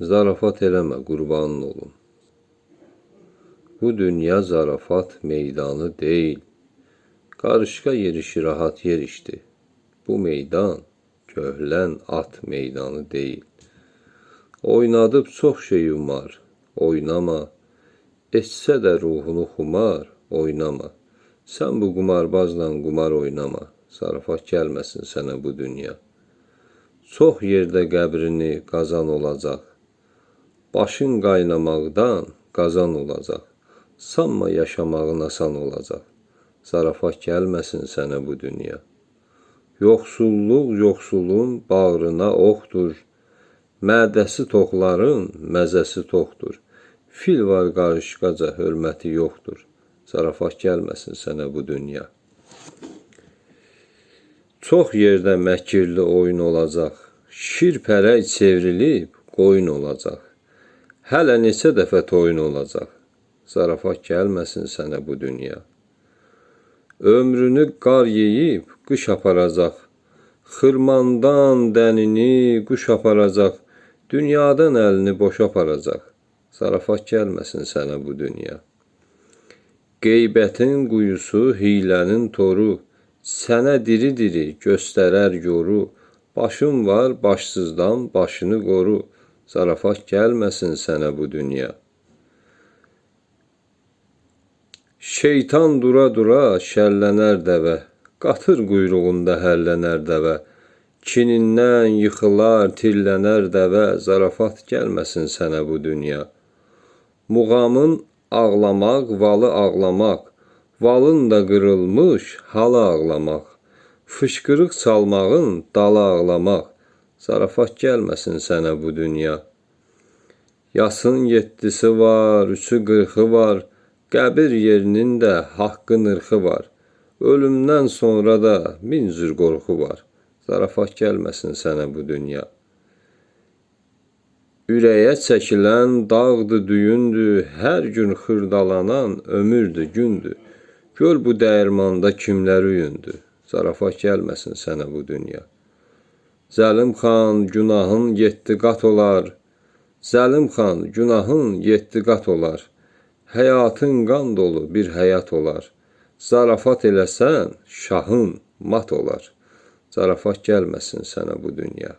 Zarafat eləmə, qurbanın olum. Bu dünya zarafat meydanı değil. Qarışqa yerişi rahat yerişdi. Bu meydan köhlən at meydanı değil. Oynadıb çox şeyim var, oynama. Etsə də ruhunu xumar, oynama. Sən bu qumarbazla qumar oynama. Zarafat gəlməsin sənə bu dünya. Çox yerdə qəbrini qazan olacaq. Başın qaynamaqdan qazan olacaq. Sanma yaşamağın asan olacaq. Zarafat gəlməsin sənə bu dünya. Yoxsulluq yoxsulun bağrına oxdur. Mədəsi toxların məzəsi toxdur. Fil var qarışqaca hörməti yoxdur. Zarafat gəlməsin sənə bu dünya. Çox yerdə məkirli oyun olacaq. Şir pərək çevrilib qoyun olacaq. Hələ neçə dəfə toyun olacaq. Zarafat gəlməsin sənə bu dünya. Ömrünü qar yeyib qış aparacaq. Xırmandan dənini quş aparacaq. Dünyadan əlini boş aparacaq. Zarafat gəlməsin sənə bu dünya. Qeybətin quyusu, hilənin toru, sənə diri-diri göstərər yoru. Başın var, başsızdan başını qoru. Zarafat gəlməsin sənə bu dünya. Şeytan dura-dura şəllənər dəvə, qatır quyruğunda hərlənər dəvə. Kinindən yıxılar, tirlənər dəvə, zarafat gəlməsin sənə bu dünya. Muğamın ağlamaq, valı ağlamaq, valın da qırılmış, halı ağlamaq. Fışqırıq çalmağın dalı ağlamaq, zarafat gəlməsin sənə bu dünya. Yasın yeddisi var, üçü qırxı var, qəbir yerinin də haqqı nırxı var. Ölümdən sonra da min cür qorxu var. Zarafat gəlməsin sənə bu dünya. Ürəyə çəkilən dağdı, düyündür, hər gün xırdalanan ömürdür, gündür. Gör bu dəyirmanda kimlər öyündü. Zarafat gəlməsin sənə bu dünya. Zəlim xan, günahın yeddi qat olar. Zəlim xan, günahın yeddi qat olar. Həyatın qan dolu bir həyat olar. Zarafat eləsən, şahın mat olar. Zarafat gəlməsin sənə bu dünya.